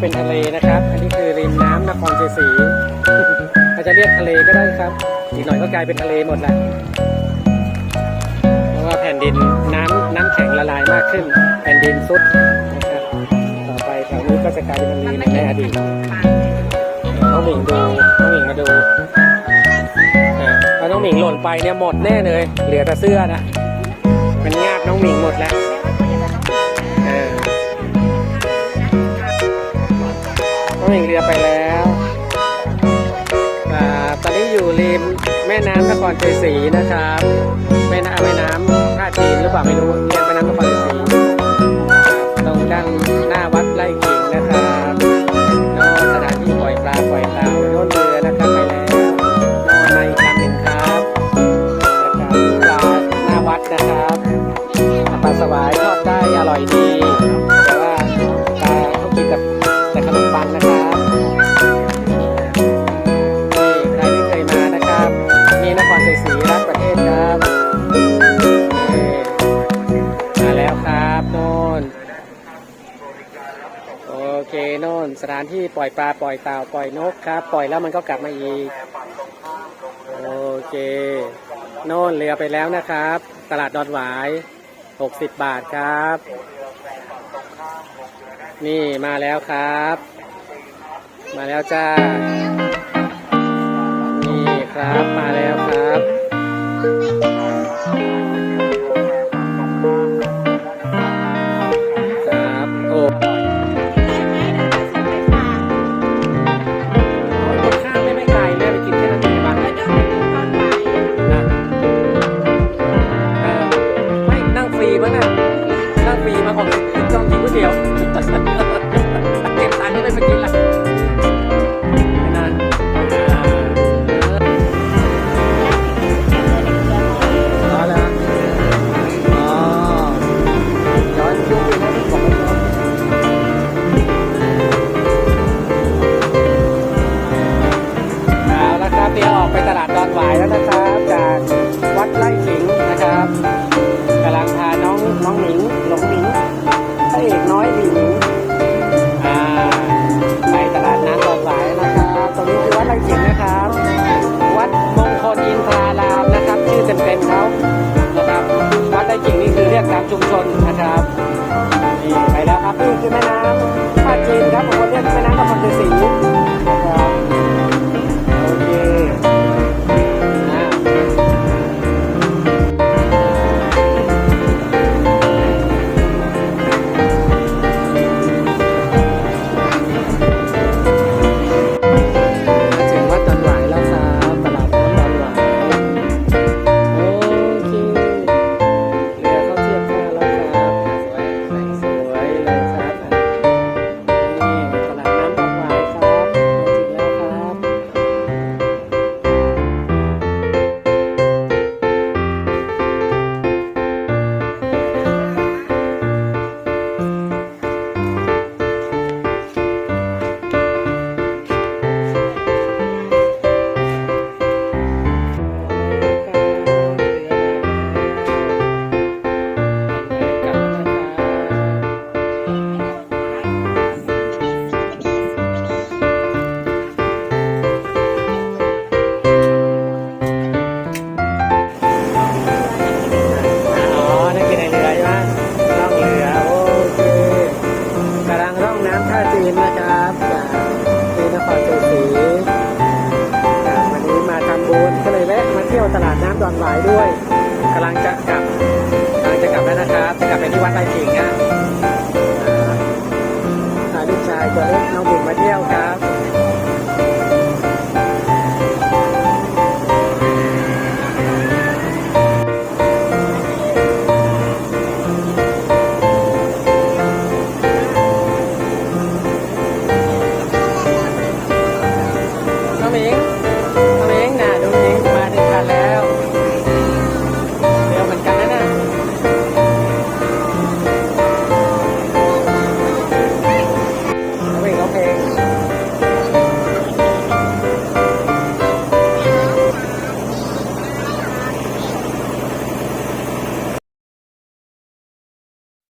เป็นทะเลนะครับ อันนี้คือริมน้ำนครชัยศรีอาจจะเรียกทะเลก็ได้ครับ อีกหน่อยก็กลายเป็นทะเลหมดแหละเพราะว่าแผ่นดินน้ำน้ำแข็งละลายมากขึ้น แผ่นดินซุดนะครับต่อไปแถวนี้ก็จะกลายเป็นทะเลเหมือนในอดีตน้องหมิงดูน้องหมิงมาดูอ่าถ้าน้องหมิงหล่นไปเนี่ยหมดแน่เลย เหลือแต่เสื้อนะมันงาบน้องหมิงหมดแล้ว น้องหมิงเรือไปแล้วอ่ตอนนี้อยู่ริมแม่น้ำนครชัยศรีนะครับแม่น้ำแม่น้ำท่าจีนหรือเปล่าไม่รู้เรียกแม่น้ำนครชัยศรีตรงด้านหน้าวัดไร่ขิงนะครับโน่นสถานที่ปล่อยปลาปล่อยเต่าโน่นเรือนะครับไปแล้วโน่นมาอีกลำหนึ่งครับนะครับปลาหน้าวัดนะครับปลาสวายทอดได้อร่อยดีแต่ว่าปลาเขากินกับแต่ขนมปังนะครับ สถานที่ปล่อยปลาปล่อยเต่าปล่อยนกครับ ปล่อยแล้วมันก็กลับมาอีก โอเคโน่นเรือไปแล้วนะครับ ตลาดดอนหวาย 60 บาทครับ นี่มาแล้วครับ มาแล้วจ้า นี่ครับมาแล้วครับครับโอ้าดดอนหวายแล้วนะครับ จากวัดไร่ขิงนะครับกำลังพาน้องน้องหมิงหลงหมิงพระเอกน้อยหมิงอ่าไปตลาดน้ำดอนหวายนะครับตรงนี้คือวัดไร่ขิงนะครับ วัดมงคลอินทรารามนะครับ ชื่อเต็มๆเขานะครับวัดไร่ขิงนี่คือเรียกตามชุมชนนะครับนี่ไปแล้วครับนี่คือแม่น้ำท่าจีนครับผมเรียกแม่น้ำนครชัยศรีนะครั หวตลาดน้ำดอนหวายด้วยกำลังจะ